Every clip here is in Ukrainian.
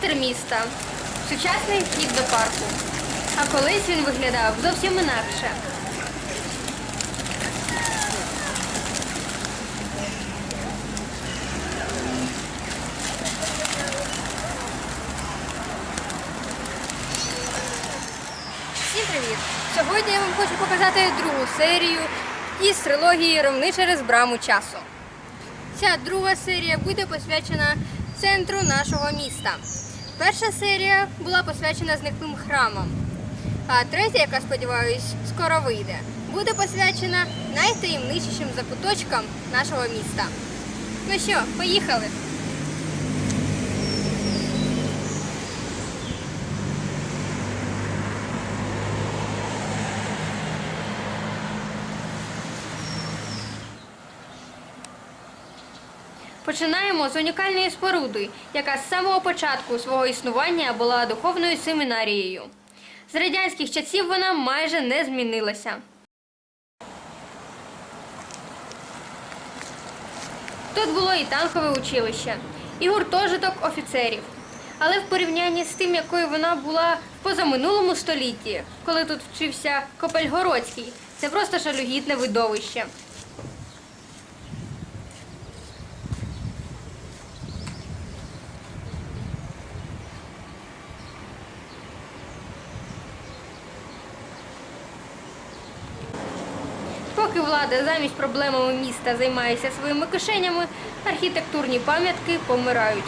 Центр міста. Сучасний вхід до парку. А колись він виглядав зовсім інакше. Всім привіт! Сьогодні я вам хочу показати другу серію із трилогії Ровни через браму часу. Ця друга серія буде посвячена центру нашого міста. Перша серія була посвячена зниклим храмам, а третя, яка сподіваюсь, скоро вийде, буде посвячена найтаємничішим закуточкам нашого міста. Ну що, поїхали! Починаємо з унікальної споруди, яка з самого початку свого існування була духовною семінарією. З радянських часів вона майже не змінилася. Тут було і танкове училище, і гуртожиток офіцерів. Але в порівнянні з тим, якою вона була в позаминулому столітті, коли тут вчився Копельгородський, це просто шалюгідне видовище. Влада замість проблемами міста займається своїми кишенями, архітектурні пам'ятки помирають.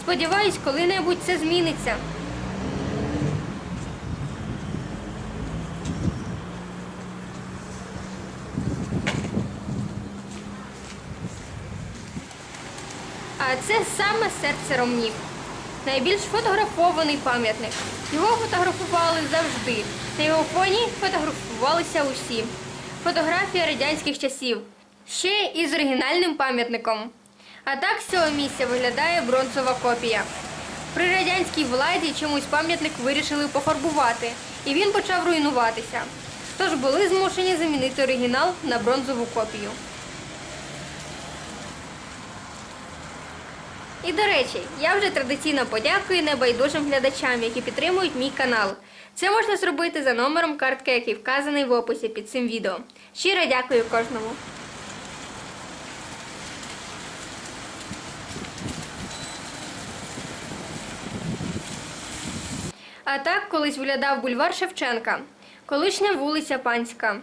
Сподіваюсь, коли-небудь це зміниться. А це саме серце ромнів. Найбільш фотографований пам'ятник. Його фотографували завжди. На його фоні фотографувалися усі. Фотографія радянських часів. Ще і з оригінальним пам'ятником. А так з цього місця виглядає бронзова копія. При радянській владі чомусь пам'ятник вирішили пофарбувати, і він почав руйнуватися. Тож були змушені замінити оригінал на бронзову копію. І до речі, я вже традиційно подякую небайдужим глядачам, які підтримують мій канал. Це можна зробити за номером картки, який вказаний в описі під цим відео. Щиро дякую кожному. А так колись виглядав бульвар Шевченка, колишня вулиця Панська.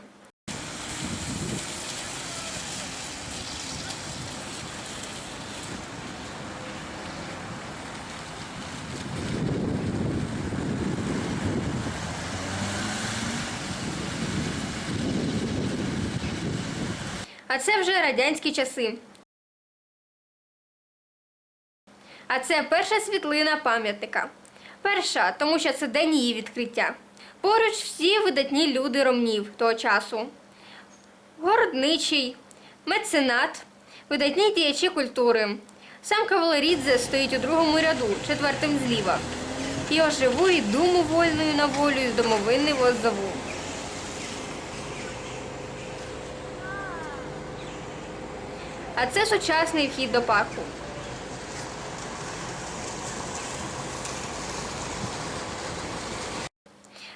А це вже радянські часи. А це перша світлина пам'ятника. Перша, тому що це день її відкриття. Поруч всі видатні люди ромнів того часу. Городничий, меценат, видатні діячі культури. Сам Кавалерідзе стоїть у другому ряду, четвертим зліва. Його живу і думу вольною на волю з домовини воззову. А це сучасний вхід до парку.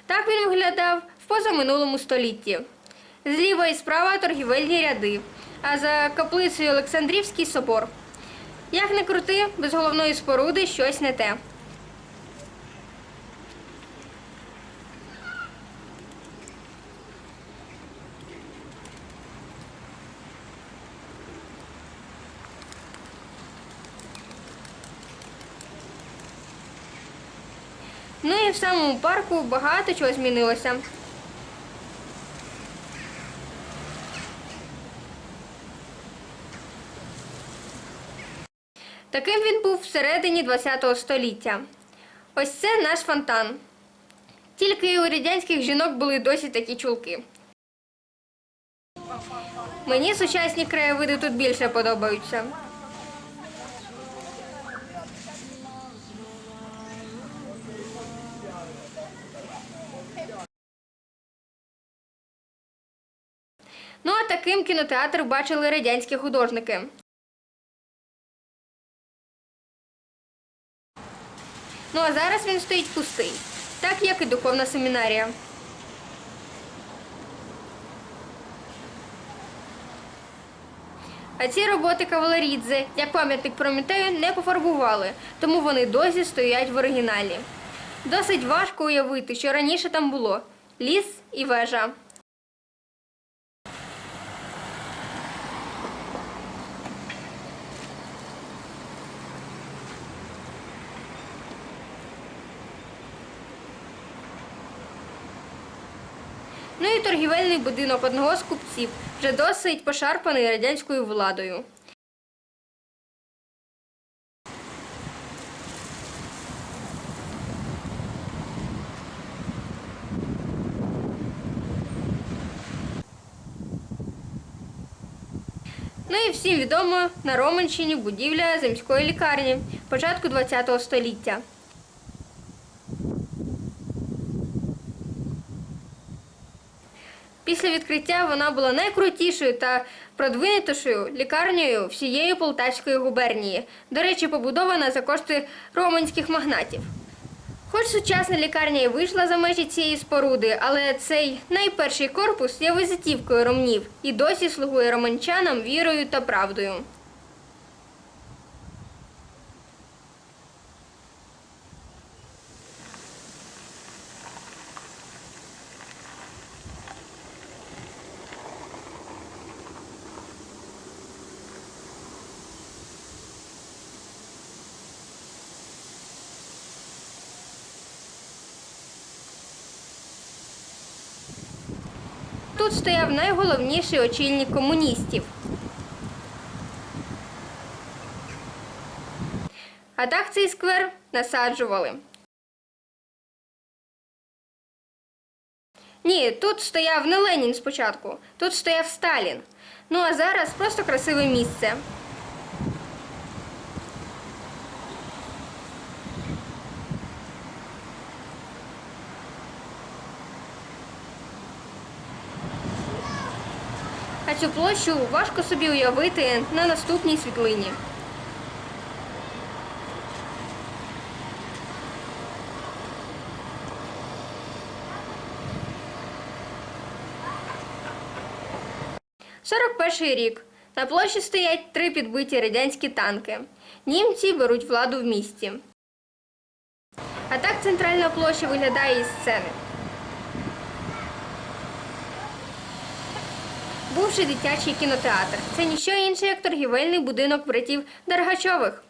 Так він виглядав в позаминулому столітті. Зліва і справа торгівельні ряди, а за каплицею Олександрівський собор. Як не крути, без головної споруди щось не те. Ну і в самому парку багато чого змінилося. Таким він був всередині ХХ століття. Ось це наш фонтан. Тільки у радянських жінок були досі такі чулки. Мені сучасні краєвиди тут більше подобаються. Ну а таким кінотеатр бачили радянські художники. Ну а зараз він стоїть пустий, так як і духовна семінарія. А ці роботи кавалерідзе, як пам'ятник Прометею, не пофарбували, тому вони досі стоять в оригіналі. Досить важко уявити, що раніше там було ліс і вежа. Ну і торгівельний будинок одного з купців, вже досить пошарпаний радянською владою. Ну і всім відомо на Романщині будівля земської лікарні початку ХХ століття. Після відкриття вона була найкрутішою та продвинутішою лікарнею всієї Полтавської губернії. До речі, побудована за кошти романських магнатів. Хоч сучасна лікарня і вийшла за межі цієї споруди, але цей найперший корпус є визитівкою ромнів і досі слугує романчанам вірою та правдою. Тут стояв найголовніший очільник комуністів. А так цей сквер насаджували. Ні, тут стояв не Ленін спочатку, тут стояв Сталін. Ну а зараз просто красиве місце. Цю площу важко собі уявити на наступній світлині. Сорок перший рік. На площі стоять три підбиті радянські танки. Німці беруть владу в місті. А так центральна площа виглядає із сцени. Бувший дитячий кінотеатр. Це ніщо інше, як торгівельний будинок братів Дергачових.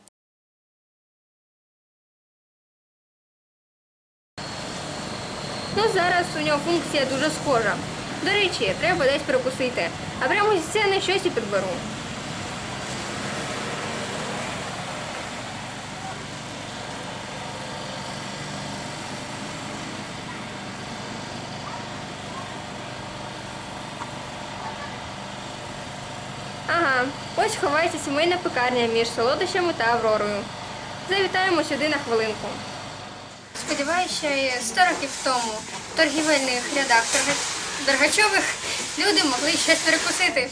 Ну, зараз у нього функція дуже схожа. До речі, треба десь перекусити, а прямо зі сцени щось і підберу. Ось ховається сімейна пекарня між солодощами та Авророю. Завітаємо сюди на хвилинку. Сподіваюся, що 100 років тому в торгівельних рядах Дергачових люди могли щось перекусити.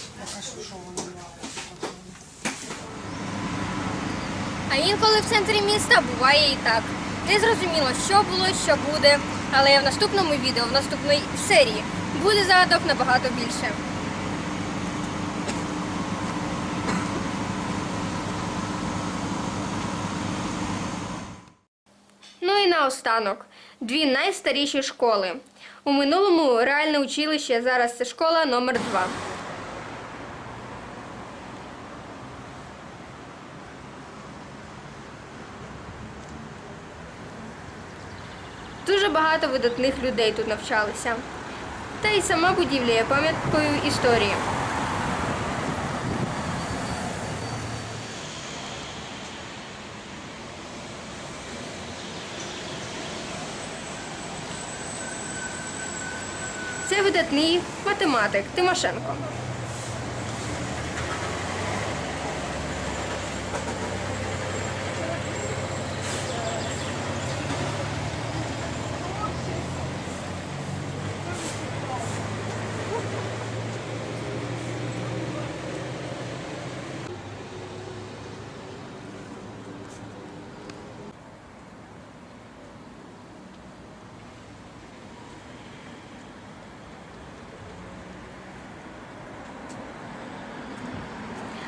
А інколи в центрі міста буває і так. Не зрозуміло, що було, що буде, але в наступному відео, в наступній серії буде загадок набагато більше. Наостанок, дві найстаріші школи. У минулому реальне училище, зараз це школа номер 2 Дуже багато видатних людей тут навчалися. Та й сама будівля є пам'яткою історії. Це видатний математик Тимошенко.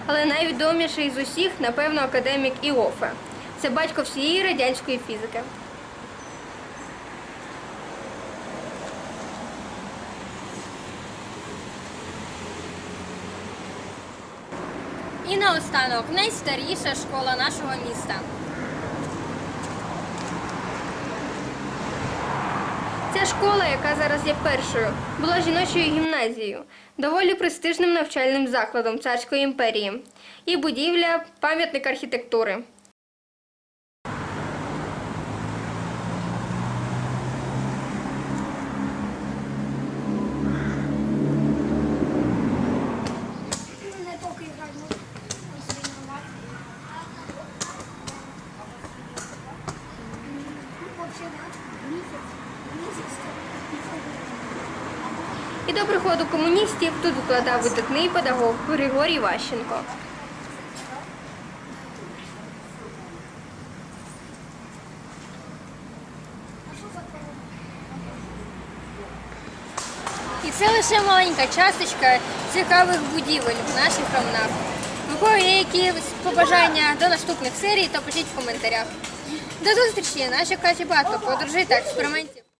Але найвідоміший з усіх, напевно, академік Іофе. Це батько всієї радянської фізики. І наостанок найстаріша школа нашого міста. Ця школа, яка зараз є першою, була жіночою гімназією, доволі престижним навчальним закладом царської імперії, і будівля пам'ятник архітектури. Приходу комуністів тут викладав видатний педагог Григорій Ващенко. І це лише маленька часточка цікавих будівель в наших ромнах. У є якісь побажання до наступних серій, то пишіть в коментарях. До зустрічі! Наші каті багато подорожей та експериментів.